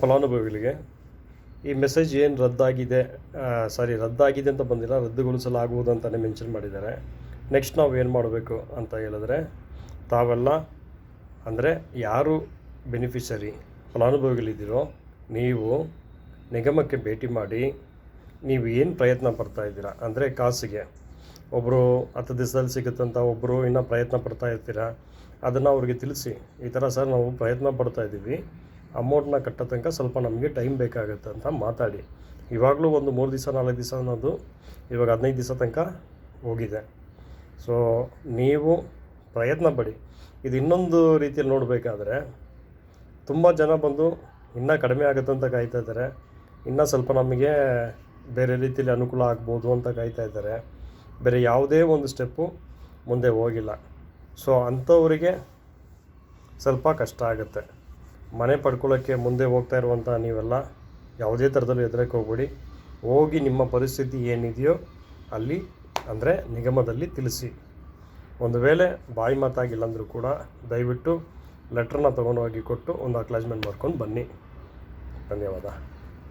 ಫಲಾನುಭವಿಗಳಿಗೆ ಈ ಮೆಸೇಜ್ ಏನು ರದ್ದಾಗಿದೆ ಸಾರಿ ರದ್ದಾಗಿದೆ ಅಂತ ಬಂದಿಲ್ಲ, ರದ್ದುಗೊಳಿಸಲಾಗುವುದು ಅಂತಲೇ ಮೆನ್ಷನ್ ಮಾಡಿದ್ದಾರೆ. ನೆಕ್ಸ್ಟ್ ನಾವು ಏನು ಮಾಡಬೇಕು ಅಂತ ಹೇಳಿದ್ರೆ, ತಾವೆಲ್ಲ ಅಂದರೆ ಯಾರು ಬೆನಿಫಿಷರಿ ಫಲಾನುಭವಿಗಳಿದ್ದೀರೋ, ನೀವು ನಿಗಮಕ್ಕೆ ಭೇಟಿ ಮಾಡಿ, ನೀವು ಏನು ಪ್ರಯತ್ನ ಪಡ್ತಾ ಇದ್ದೀರಾ, ಅಂದರೆ ಕಾಸಿಗೆ ಒಬ್ಬರು ಹತ್ತು ದಿವಸದಲ್ಲಿ ಸಿಗುತ್ತಂತ ಒಬ್ಬರು ಇನ್ನೂ ಪ್ರಯತ್ನ ಪಡ್ತಾ ಇರ್ತೀರಾ, ಅದನ್ನು ಅವ್ರಿಗೆ ತಿಳಿಸಿ. ಈ ಥರ ಸರ್ ನಾವು ಪ್ರಯತ್ನ ಪಡ್ತಾ ಇದ್ದೀವಿ. ಅಮೌಂಟ್ನ ಕಟ್ಟೋ ತನಕ ಸ್ವಲ್ಪ ನಮಗೆ ಟೈಮ್ ಬೇಕಾಗುತ್ತೆ ಅಂತ ಮಾತಾಡಿ. ಇವಾಗಲೂ ಒಂದು ಮೂರು ದಿವಸ, ನಾಲ್ಕು ದಿವಸ ಅನ್ನೋದು ಇವಾಗ ಹದಿನೈದು ದಿವಸ ತನಕ ಹೋಗಿದೆ. ಸೊ ನೀವು ಪ್ರಯತ್ನ ಪಡಿ. ಇದು ಇನ್ನೊಂದು ರೀತಿಯಲ್ಲಿ ನೋಡಬೇಕಾದ್ರೆ ತುಂಬ ಜನ ಬಂದು ಇನ್ನೂ ಕಡಿಮೆ ಆಗುತ್ತೆ ಅಂತ ಕಾಯ್ತಾ ಇದ್ದಾರೆ. ಇನ್ನೂ ಸ್ವಲ್ಪ ನಮಗೆ ಬೇರೆ ರೀತಿಯಲ್ಲಿ ಅನುಕೂಲ ಆಗ್ಬೋದು ಅಂತ ಕಾಯ್ತಾ ಇದ್ದಾರೆ. ಬೇರೆ ಯಾವುದೇ ಒಂದು ಸ್ಟೆಪ್ಪು ಮುಂದೆ ಹೋಗಿಲ್ಲ. ಸೊ ಅಂಥವರಿಗೆ ಸ್ವಲ್ಪ ಕಷ್ಟ ಆಗುತ್ತೆ. ಮನೆ ಪಡ್ಕೊಳ್ಳೋಕ್ಕೆ ಮುಂದೆ ಹೋಗ್ತಾ ಇರುವಂಥ ನೀವೆಲ್ಲ ಯಾವುದೇ ಥರದಲ್ಲೂ ಎದುರಕ್ಕೆ ಹೋಗ್ಬೇಡಿ. ಹೋಗಿ ನಿಮ್ಮ ಪರಿಸ್ಥಿತಿ ಏನಿದೆಯೋ ಅಲ್ಲಿ ಅಂದರೆ ನಿಗಮದಲ್ಲಿ ತಿಳಿಸಿ. ಒಂದು ವೇಳೆ ಬಾಯಿ ಮಾತಾಗಿಲ್ಲ ಅಂದರೂ ಕೂಡ ದಯವಿಟ್ಟು ಲೆಟ್ರನ್ನ ತೊಗೊಂಡೋಗಿ ಕೊಟ್ಟು ಒಂದು ಅಕ್ಲಾಜ್ಮೆಂಟ್ ಮಾಡ್ಕೊಂಡು ಬನ್ನಿ. ಧನ್ಯವಾದ.